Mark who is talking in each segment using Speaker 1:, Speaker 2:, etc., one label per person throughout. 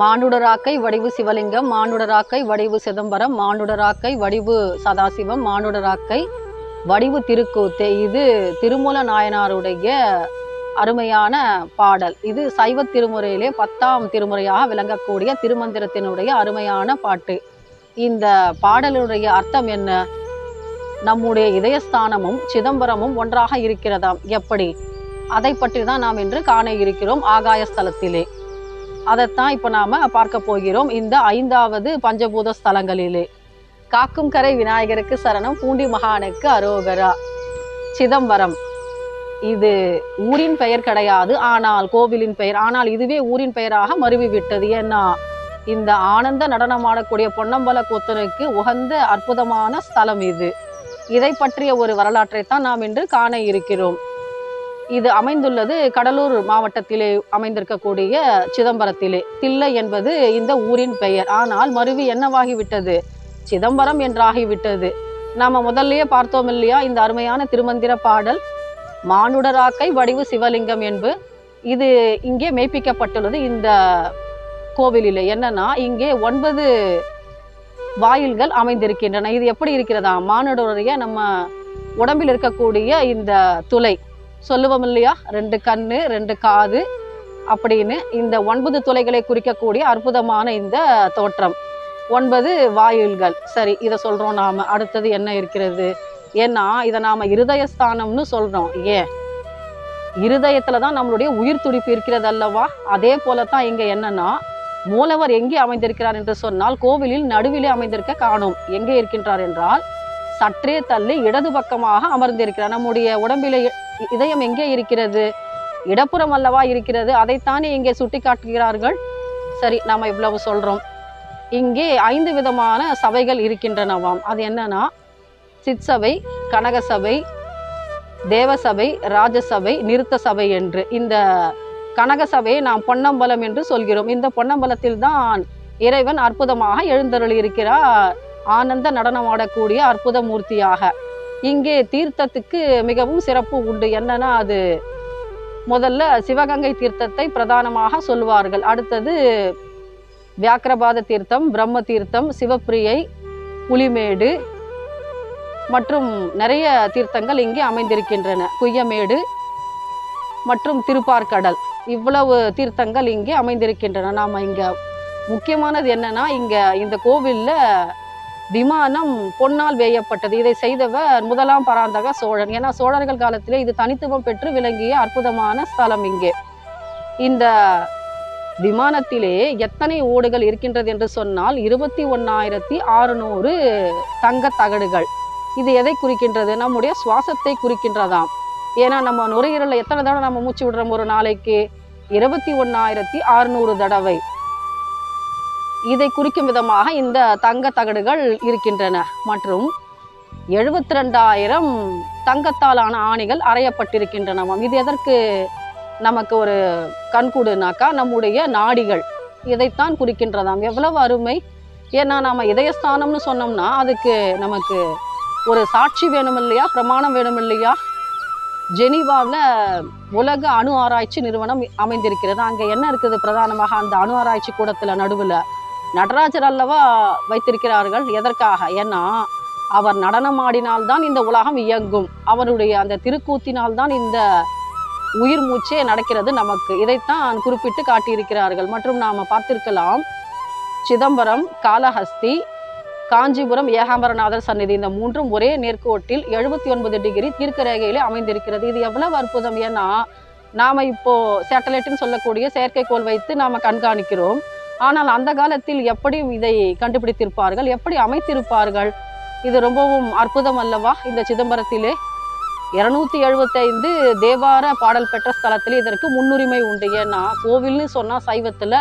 Speaker 1: மானுடராக்கை வடிவு சிவலிங்கம் மானுடராக்கை வடிவு சிதம்பரம் மானுடராக்கை வடிவு சதாசிவம் மானுடராக்கை வடிவு திருக்கூத்து. இது திருமூல நாயனாருடைய அருமையான பாடல். இது சைவ திருமுறையிலே பத்தாம் திருமுறையாக விளங்கக்கூடிய திருமந்திரத்தினுடைய அருமையான பாட்டு. இந்த பாடலுடைய அர்த்தம் என்ன? நம்முடைய இதயஸ்தானமும் சிதம்பரமும் ஒன்றாக இருக்கிறதாம். எப்படி? அதை பற்றி தான் நாம் இன்று காண இருக்கிறோம் ஆகாய ஸ்தலத்திலே அதைத்தான் இப்போ நாம் பார்க்க போகிறோம். இந்த ஐந்தாவது பஞ்சபூத ஸ்தலங்களிலே. காக்கும் கரை விநாயகருக்கு சரணம் பூண்டி மகானுக்கு அரோகரா. சிதம்பரம். இது ஊரின் பெயர் கிடையாது ஆனால் கோவிலின் பெயர். ஆனால் இதுவே ஊரின் பெயராக மருவி விட்டது ஏன்னா இந்த ஆனந்த நடனமாடக்கூடிய பொன்னம்பல கொத்தனுக்கு உகந்த அற்புதமான ஸ்தலம் இது. இதை பற்றிய ஒரு வரலாற்றை தான் நாம் இன்று காண இருக்கிறோம். இது அமைந்துள்ளது கடலூர் மாவட்டத்திலே அமைந்திருக்கக்கூடிய சிதம்பரத்திலே. தில்லை என்பது இந்த ஊரின் பெயர். ஆனால் மருவி என்னவாகிவிட்டது? சிதம்பரம் என்றாகிவிட்டது. நாம முதல்லயே பார்த்தோம் இல்லையா இந்த அருமையான திருமந்திர பாடல்? மானுடராக்கை வடிவு சிவலிங்கம் என்பது இது இங்கே மெய்ப்பிக்கப்பட்டுள்ளது இந்த கோவிலிலே. என்னன்னா இங்கே ஒன்பது வாயில்கள் அமைந்திருக்கின்றன. இது எப்படி இருக்கிறதா? மானுடருடைய நம்ம உடம்பில் இருக்கக்கூடிய இந்த துளை. சொல்லுவோம் இல்லையா ரெண்டு கண்ணு ரெண்டு காது அப்படின்னு இந்த ஒன்பது துளைகளை குறிக்கக்கூடிய அற்புதமான இந்த தோற்றம். ஒன்பது வாயில்கள். சரி இதை சொல்றோம் நாம. அடுத்தது என்ன இருக்கிறது? ஏன்னா இதை நாம இருதயஸ்தானம்னு சொல்றோம். ஏன்? இருதயத்தில் தான் நம்மளுடைய உயிர் துடிப்பு இருக்கிறது அல்லவா? அதே போலத்தான் இங்க என்னன்னா மூலவர் எங்கே அமைந்திருக்கிறார் என்று சொன்னால் கோவிலில் நடுவிலே அமைந்திருக்க காணும். எங்கே இருக்கின்றார் என்றால் சற்றே தள்ளி இடது பக்கமாக அமர்ந்திருக்கிறார். நம்முடைய உடம்பிலே இதயம் எங்கே இருக்கிறது? இடப்புறம் அல்லவா இருக்கிறது? அதைத்தானே இங்கே சுட்டி காட்டுகிறார்கள் சரி நாம் இவ்வளவு சொல்கிறோம் இங்கே ஐந்து விதமான சபைகள் இருக்கின்றனவாம். அது என்னன்னா சிற்சபை கனகசபை தேவசபை ராஜசபை நிறுத்த சபை என்று. இந்த கனகசபையை நாம் பொன்னம்பலம் என்று சொல்கிறோம். இந்த பொன்னம்பலத்தில் தான் இறைவன் அற்புதமாக எழுந்தருள் இருக்கிறார் ஆனந்த நடனமாடக்கூடிய அற்புத மூர்த்தியாக. இங்கே தீர்த்தத்துக்கு மிகவும் சிறப்பு உண்டு. என்னன்னா அது முதல்ல சிவகங்கை தீர்த்தத்தை பிரதானமாக சொல்வார்கள் அடுத்தது வியாக்கிரபாத தீர்த்தம் பிரம்ம தீர்த்தம் சிவப்பிரியை புலிமேடு மற்றும் நிறைய தீர்த்தங்கள் இங்கே அமைந்திருக்கின்றன. குய்யமேடு மற்றும் திருப்பார்கடல். இவ்வளவு தீர்த்தங்கள் இங்கே அமைந்திருக்கின்றன. நாம் இங்கே முக்கியமானது என்னன்னா இங்கே இந்த கோவிலில் விமானம் பொன்னால் வேயப்பட்டது. இதை செய்தவர் முதலாம் பராந்தக சோழன். ஏன்னா சோழர்கள் காலத்திலே இது தனித்துவம் பெற்று விளங்கிய அற்புதமான ஸ்தலம் இங்கே. இந்த விமானத்திலே எத்தனை ஓடுகள் இருக்கின்றது என்று சொன்னால் இருபத்தி ஒன்னாயிரத்தி அறுநூறு தங்க தகடுகள். இது எதை குறிக்கின்றது? நம்முடைய சுவாசத்தை குறிக்கின்றதாம். ஏன்னா நம்ம நுரையீரலில் எத்தனை தடவை நம்ம மூச்சு விடுறோம் ஒரு நாளைக்கு? இருபத்தி ஒன்னாயிரத்தி அறுநூறு தடவை. இதை குறிக்கும் விதமாக இந்த தங்க தகடுகள் இருக்கின்றன. மற்றும் எழுபத்தி ரெண்டாயிரம் தங்கத்தாலான ஆணிகள் அறையப்பட்டிருக்கின்றனவாம். இது எதற்கு நமக்கு ஒரு கண்கூடுனாக்கா நம்முடைய நாடிகள் இதைத்தான் குறிக்கின்றதாம். எவ்வளவு அருமை. ஏன்னா நாம இதயஸ்தானம்னு சொன்னோம்னா அதுக்கு நமக்கு ஒரு சாட்சி வேணும் இல்லையா பிரமாணம் வேணும் இல்லையா ஜெனீவாவில் உலக அணு ஆராய்ச்சி நிறுவனம் அமைந்திருக்கிறது. அங்கே என்ன இருக்குது? பிரதானமாக அந்த அணு ஆராய்ச்சி கூடத்தில் நடுவில் நடராஜர் அல்லவா வைத்திருக்கிறார்கள். எதற்காக? ஏன்னா அவர் நடனமாடினால்தான் இந்த உலகம் இயங்கும். அவருடைய அந்த திருக்கூத்தினால் தான் இந்த உயிர் மூச்சே நடக்கிறது நமக்கு. இதைத்தான் குறிப்பிட்டு காட்டியிருக்கிறார்கள். மற்றும் நாம் பார்த்திருக்கலாம் சிதம்பரம் காளஹஸ்தி காஞ்சிபுரம் ஏகாம்பரநாதர் சந்நிதி இந்த மூன்றும் ஒரே நேர்கோட்டில் எழுபத்தி ஒன்பது டிகிரி தீர்க்க ரேகையிலே அமைந்திருக்கிறது. இது எவ்வளவு அற்புதம்! ஏன்னா நாம் இப்போ சேட்டலைட்டுன்னு சொல்லக்கூடிய செயற்கைக்கோள் வைத்து நாம் கண்காணிக்கிறோம். ஆனால் அந்த காலத்தில் எப்படி இதை கண்டுபிடித்திருப்பார்கள் எப்படி அமைத்திருப்பார்கள்? இது ரொம்பவும் அற்புதம் அல்லவா? இந்த சிதம்பரத்திலே இருநூத்தி எழுபத்தைந்து தேவார பாடல் பெற்ற ஸ்தலத்தில் இதற்கு முன்னுரிமை உண்டு. ஏன்னா கோவில்னு சொன்னால் சைவத்தில்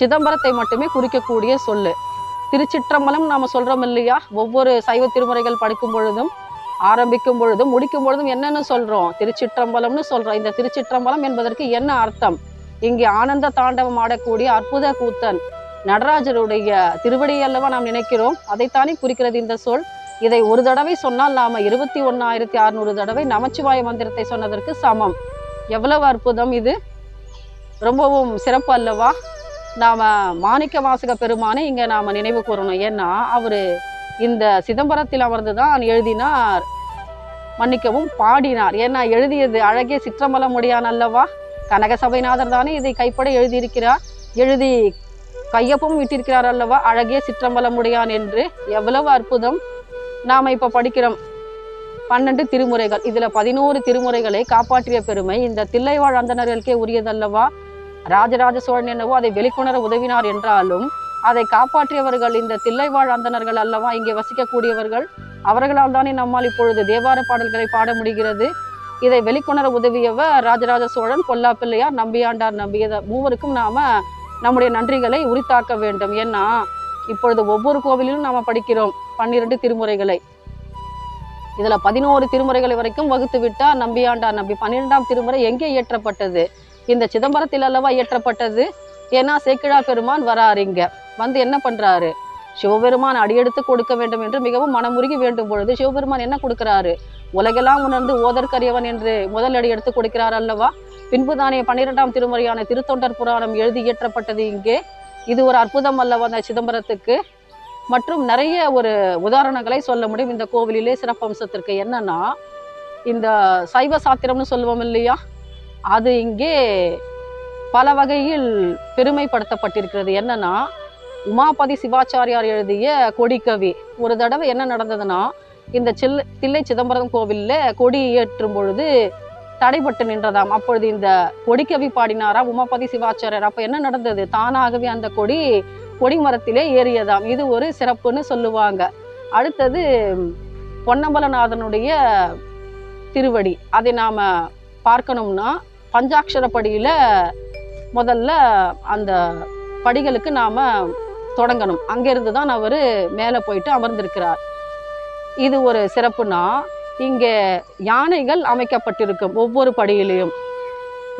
Speaker 1: சிதம்பரத்தை மட்டுமே குறிக்கக்கூடிய சொல்லு. திருச்சிற்றம்பலம் நாம் சொல்கிறோம் இல்லையா? ஒவ்வொரு சைவ திருமுறைகள் படிக்கும் பொழுதும் ஆரம்பிக்கும் பொழுதும் முடிக்கும் பொழுதும் என்னென்னு சொல்கிறோம் திருச்சிற்றம்பலம்னு சொல்கிறோம் இந்த திருச்சிற்றம்பலம் என்பதற்கு என்ன அர்த்தம்? இங்கே ஆனந்த தாண்டவம் ஆடக்கூடிய அற்புத கூத்தன் நடராஜருடைய திருவடி அல்லவா நாம் நினைக்கிறோம். அதைத்தானே குறிக்கிறது இந்த சொல். இதை ஒரு தடவை சொன்னால் நாம இருபத்தி ஒன்னாயிரத்தி அறுநூறு தடவை நமச்சிவாய மந்திரத்தை சொன்னதற்கு சமம். எவ்வளவு அற்புதம் இது? ரொம்பவும் சிறப்பு அல்லவா? நாம் மாணிக்க வாசக பெருமானை இங்கே நாம் நினைவு கூறணும். ஏன்னா அவர் இந்த சிதம்பரத்தில் அமர்ந்து தான் எழுதினார். மன்னிக்கவும் பாடினார். ஏன்னா எழுதியது அழகிய சிற்றம்பலமுடியான் அல்லவா? கனக சபைநாதர் தானே இதை கைப்பட எழுதியிருக்கிறார். எழுதி கையொப்பம் விட்டிருக்கிறார் அல்லவா? அழகிய சிற்றம்பலமுடையான் என்று. எவ்வளவு அற்புதம். நாம் இப்போ படிக்கிறோம். பன்னெண்டு திருமுறைகள். இதில் பதினோரு திருமுறைகளை காப்பாற்றிய பெருமை. இந்த தில்லைவாழ் அந்தனர்களுக்கே உரியதல்லவா? ராஜராஜ சோழன் என்னவோ அதை வெளிக்கொணர உதவினார் என்றாலும் அதை காப்பாற்றியவர்கள் இந்த தில்லைவாழ் அந்தணர்கள் அல்லவா? இங்கே வசிக்கக்கூடியவர்கள். அவர்களால் தானே நம்மால் இப்பொழுது தேவார பாடல்களை பாட முடிகிறது. இதை வெளிக்கொணர உதவியவர் ராஜராஜ சோழன் பொல்லா பிள்ளையார் நம்பியாண்டார் நம்பியத மூவருக்கும் நாம நம்முடைய நன்றிகளை உரித்தாக்க வேண்டும். ஏன்னா இப்பொழுது ஒவ்வொரு கோவிலிலும் நாம படிக்கிறோம் பன்னிரண்டு திருமுறைகளை. இதுல பதினோரு திருமுறைகளை வரைக்கும் வகுத்து விட்டால் நம்பியாண்டார் நம்பி பன்னிரெண்டாம் திருமுறை எங்கே இயற்றப்பட்டது? இந்த சிதம்பரத்தில் அல்லவா இயற்றப்பட்டது? ஏன்னா சேக்கிழா பெருமான் வராரு இங்க. வந்து என்ன பண்றாரு? சிவபெருமான் அடியெடுத்து கொடுக்க வேண்டும் என்று மிகவும் மனமுருகி வேண்டும் பொழுது சிவபெருமான் என்ன கொடுக்கிறாரு? உலகெல்லாம் உணர்ந்து ஓதற்கரியவன் என்று முதல் அடி எடுத்து கொடுக்கிறார் அல்லவா? பின்புதானே பன்னிரெண்டாம் திருமுறையான திருத்தொண்டர் புராணம் எழுதி இயற்றப்பட்டது இங்கே. இது ஒரு அற்புதம் அல்லவா அந்த சிதம்பரத்துக்கு? மற்றும் நிறைய ஒரு உதாரணங்களை சொல்ல முடியும். இந்த கோவிலிலே சிறப்பம்சத்திற்கு என்னன்னா இந்த சைவ சாத்திரம்னு சொல்லுவோம் இல்லையா? அது இங்கே பல வகையில் பெருமைப்படுத்தப்பட்டிருக்கிறது. என்னன்னா உமாபதி சிவாச்சாரியார் எழுதிய கொடிக்கவி. ஒரு தடவை என்ன நடந்ததுன்னா இந்த சில் தில்லை சிதம்பரம் கோவிலில் கொடி ஏற்றும் பொழுது தடைபட்டு நின்றதாம். அப்பொழுது இந்த கொடிக்கவி பாடினாரா உமாபதி சிவாச்சாரியார். அப்போ என்ன நடந்தது? தானாகவே அந்த கொடி கொடிமரத்திலே ஏறியதாம். இது ஒரு சிறப்புன்னு சொல்லுவாங்க. அடுத்தது பொன்னம்பலநாதனுடைய திருவடி. அதை நாம் பார்க்கணும்னா பஞ்சாட்சர படியில் முதல்ல அந்த படிகளுக்கு நாம் தொடங்கணும். அங்கிருந்து தான் அவர் மேலே போயிட்டு அமர்ந்திருக்கிறார். இது ஒரு சிறப்புனா இங்கே யானைகள் அமைக்கப்பட்டிருக்கும் ஒவ்வொரு படியிலையும்.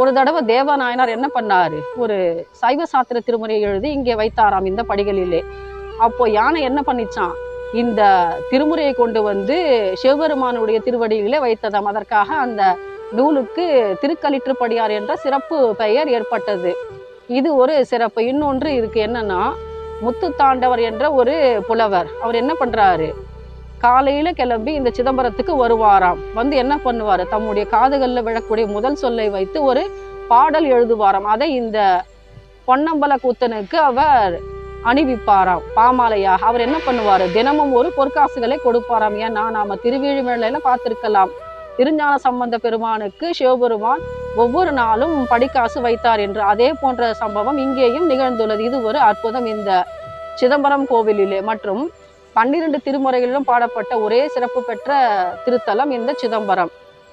Speaker 1: ஒரு தடவை தேவநாயனார் என்ன பண்ணார்? ஒரு சைவ சாத்திர திருமுறையை எழுதி இங்கே வைத்தாராம் இந்த படிகளிலே. அப்போ யானை என்ன பண்ணிச்சான்? இந்த திருமுறையை கொண்டு வந்து சிவபெருமானுடைய திருவடியிலே வைத்ததாம். அதற்காக அந்த நூலுக்கு திருக்களிற்றுப்படியார் என்ற சிறப்பு பெயர் ஏற்பட்டது. இது ஒரு சிறப்பு. இன்னொன்று இருக்கு என்னன்னா முத்து தாண்டவர் என்ற ஒரு புலவர். அவர் என்ன பண்றாரு? காலையில கிளம்பி இந்த சிதம்பரத்துக்கு வருவாராம். வந்து என்ன பண்ணுவாரு? தம்முடைய காதுகளில் விழக்கூடிய முதல் சொல்லை வைத்து ஒரு பாடல் எழுதுவாராம். அதை இந்த பொன்னம்பல கூத்தனுக்கு அவர் அணிவிப்பாராம். பாமாலையாக அவர் என்ன பண்ணுவார்? தினமும் ஒரு பொற்காசுகளை கொடுப்பாராம். ஏன்னா நாம திருவிழிமலையில பார்த்திருக்கலாம். திருஞான சம்பந்த பெருமானுக்கு சிவபெருமான் ஒவ்வொரு நாளும் படிக்காசு வைத்தார் என்று. அதே போன்ற சம்பவம் இங்கேயும் நிகழ்ந்துள்ளது. இது ஒரு அற்புதம். இந்த சிதம்பரம் கோவிலிலே மற்றும் பன்னிரண்டு திருமுறைகளிலும் பாடப்பட்ட ஒரே சிறப்பு பெற்ற திருத்தலம் இந்த சிதம்பரம்.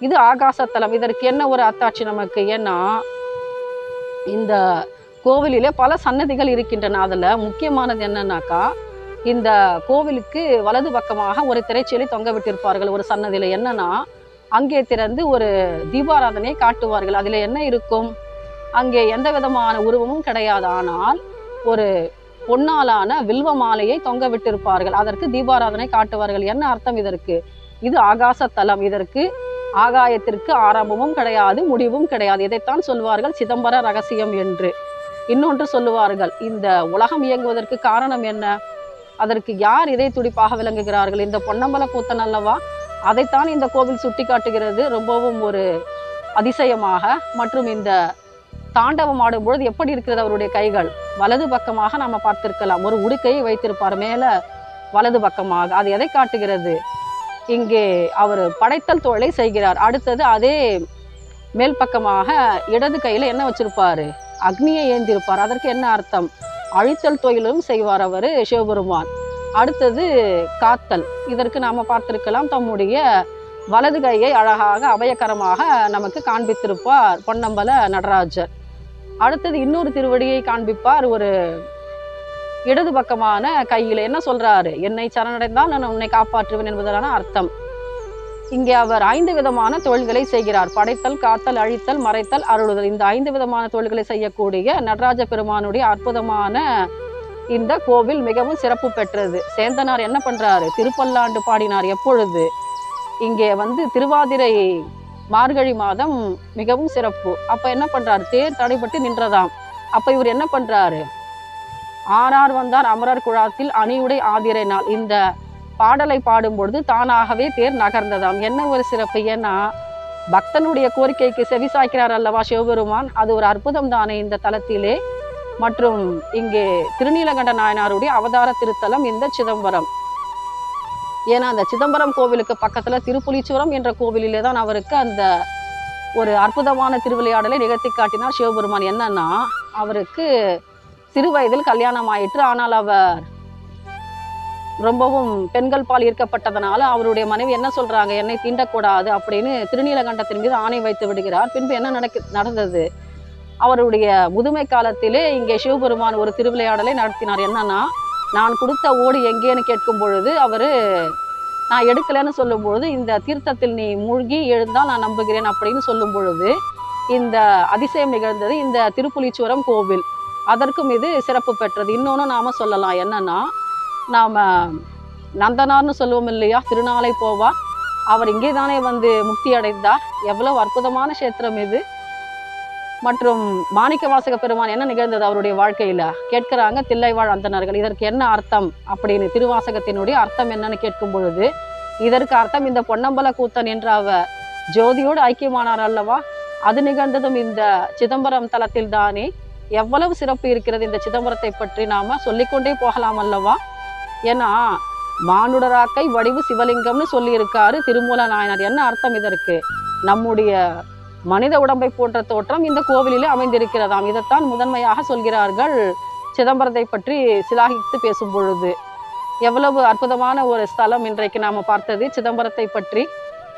Speaker 1: இது ஆகாசத்தலம். இதற்கு என்ன ஒரு அத்தாட்சி நமக்கு? ஏன்னா இந்த கோவிலிலே பல சன்னதிகள் இருக்கின்றன. அதில் முக்கியமானது என்னன்னாக்கா இந்த கோவிலுக்கு வலது பக்கமாக ஒரு திரைச்சீலை தொங்க விட்டிருப்பார்கள் ஒரு சன்னதியில். என்னன்னா அங்கே திறந்து ஒரு தீபாராதனையை காட்டுவார்கள். அதில் என்ன இருக்கும்? அங்கே எந்த விதமான உருவமும் கிடையாது. ஆனால் ஒரு பொன்னாலான வில்வ மாலையை தொங்க விட்டிருப்பார்கள். அதற்கு தீபாராதனை காட்டுவார்கள். என்ன அர்த்தம் இதற்கு? இது ஆகாசத்தலம். இதற்கு ஆகாயத்திற்கு ஆரம்பமும் கிடையாது முடிவும் கிடையாது. இதைத்தான் சொல்வார்கள் சிதம்பர ரகசியம் என்று. இன்னொன்று சொல்லுவார்கள் இந்த உலகம் இயங்குவதற்கு காரணம் என்ன? அதற்கு யார் இதை துடிப்பாக விளங்குகிறார்கள்? இந்த பொன்னம்பல கூத்தன் அல்லவா? அதைத்தான் இந்த கோவில் சுட்டி காட்டுகிறது ரொம்பவும் ஒரு அதிசயமாக. மற்றும் இந்த தாண்டவம் ஆடும்பொழுது எப்படி இருக்கிறது அவருடைய கைகள்? வலது பக்கமாக நம்ம பார்த்திருக்கலாம். ஒரு உடுக்கையை வைத்திருப்பார். மேலே வலது பக்கமாக. அது எதை காட்டுகிறது? இங்கே அவர் படைத்தல் தொழிலை செய்கிறார். அடுத்தது அதே மேல் பக்கமாக இடது கையில் என்ன வச்சுருப்பார்? அக்னியை ஏந்திருப்பார். அதற்கு என்ன அர்த்தம்? அழித்தல் தொழிலும் செய்வார் அவர் சிவபெருமான். அடுத்தது காத்தல். இதற்கு நாம் பார்த்திருக்கலாம் தம்முடைய வலது கையை அழகாக அபயகரமாக நமக்கு காண்பித்திருப்பார் பொன்னம்பல நடராஜர். அடுத்தது இன்னொரு திருவடியை காண்பிப்பார் ஒரு இடது பக்கமான கையில். என்ன சொல்றாரு? என்னை சரணடைந்தால் நான் உன்னை காப்பாற்றுவேன் என்பதான அர்த்தம். இங்கே அவர் ஐந்து விதமான தொழில்களை செய்கிறார். படைத்தல் காத்தல் அழித்தல் மறைத்தல் அருளுதல். இந்த ஐந்து விதமான தொழில்களை செய்யக்கூடிய நடராஜ பெருமானுடைய அற்புதமான இந்த கோவில் மிகவும் சிறப்பு பெற்றது. சேந்தனார் என்ன பண்றாரு? திருப்பல்லாண்டு பாடினார் எப்பொழுது? இங்கே வந்து திருவாதிரை மார்கழி மாதம் மிகவும் சிறப்பு. அப்ப என்ன பண்றாரு? தேர் தடைபட்டு நின்றதாம். அப்ப இவர் என்ன பண்றாரு? ஆறார் வந்தார் அமரர் குழாத்தில் அணியுடை ஆதிரை நாள். இந்த பாடலை பாடும்பொழுது தானாகவே தேர் நகர்ந்ததாம். என்ன ஒரு சிறப்பு? ஏன்னா பக்தனுடைய கோரிக்கைக்கு செவி சாய்க்கிறார் அல்லவா சிவபெருமான்? அது ஒரு அற்புதம் தானே இந்த தலத்திலே. மற்றும் இங்கே திருநீலகண்ட நாயனாருடைய அவதார திருத்தலம் இந்த சிதம்பரம். ஏன்னா அந்த சிதம்பரம் கோவிலுக்கு பக்கத்தில் திருப்புலிச்சுரம் என்ற கோவிலிலே தான் அவருக்கு அந்த ஒரு அற்புதமான திருவிளையாடலை நிகழ்த்தி காட்டினார் சிவபெருமான். என்னன்னா அவருக்கு சிறு வயதில் கல்யாணம் ஆயிற்று. ஆனால் அவர் ரொம்பவும் பெண்கள் பால் ஈர்க்கப்பட்டதனால அவருடைய மனைவி என்ன சொல்றாங்க? என்னை தீண்டக்கூடாது அப்படின்னு திருநீலகண்டத்தின் மீது ஆணை வைத்து விடுகிறார். பின்பு என்ன நடக்கு நடந்தது? அவருடைய முதுமை காலத்திலே இங்கே சிவபெருமான் ஒரு திருவிளையாடலை நடத்தினார். என்னன்னா நான் கொடுத்த ஓடு எங்கேன்னு கேட்கும் பொழுது அவரு நான் எடுக்கலைன்னு சொல்லும் பொழுது இந்த தீர்த்தத்தில் நீ மூழ்கி எழுந்தால் நான் நம்புகிறேன் அப்படின்னு சொல்லும் பொழுது இந்த அதிசயம் நிகழ்ந்தது இந்த திருப்புலிச்சுவரம் கோவில். அதற்கும் இது சிறப்பு பெற்றது. இன்னொன்று நாம சொல்லலாம். என்னன்னா நாம நந்தனார்னு சொல்லுவோம் இல்லையா? திருநாளை போவா. அவர் இங்கே தானே வந்து முக்தி அடைந்தார். எவ்வளவு அற்புதமான கஷேத்திரம் இது. மற்றும் மாணிக்க வாசக பெருமான் என்ன நிகழ்ந்தது அவருடைய வாழ்க்கையில? கேட்கிறாங்க தில்லைவாழ் அந்தனர்கள் இதற்கு என்ன அர்த்தம்? அப்படின்னு. திருவாசகத்தினுடைய அர்த்தம் என்னன்னு கேட்கும் பொழுது இதற்கு அர்த்தம் இந்த பொன்னம்பல கூத்தன் என்ற ஜோதியோடு ஐக்கியமானார் அல்லவா? அது நிகழ்ந்ததும் இந்த சிதம்பரம் தளத்தில் தானே. எவ்வளவு சிறப்பு இருக்கிறது இந்த சிதம்பரத்தை பற்றி நாம சொல்லிக்கொண்டே போகலாம் அல்லவா? ஏன்னா மானுடராக்கை வடிவு சிவலிங்கம்னு சொல்லியிருக்காரு திருமூல நாயனார். என்ன அர்த்தம் இதற்கு? நம்முடைய மனித உடம்பை போன்ற தோற்றம் இந்த கோவிலிலே அமைந்திருக்கிறதாம். இதைத்தான் முதன்மையாக சொல்கிறார்கள். சிதம்பரத்தை பற்றி சிலாகித்து பேசும் பொழுது எவ்வளவு அற்புதமான ஒரு ஸ்தலம் இன்றைக்கு நாம் பார்த்தது. சிதம்பரத்தை பற்றி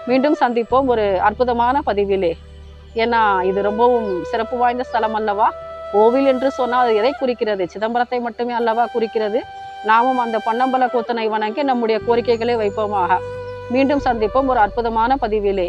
Speaker 1: மீண்டும் சந்திப்போம் ஒரு அற்புதமான பதிவிலே. ஏன்னா இது ரொம்பவும் சிறப்பு வாய்ந்த ஸ்தலம் அல்லவா? கோவில் என்று சொன்னால் அது எதை குறிக்கிறது? சிதம்பரத்தை மட்டுமே அல்லவா குறிக்கிறது? நாமும் அந்த பொன்னம்பல கூத்தனை வணங்கி நம்முடைய கோரிக்கைகளை வைப்போமாக. மீண்டும் சந்திப்போம் ஒரு அற்புதமான பதிவிலே.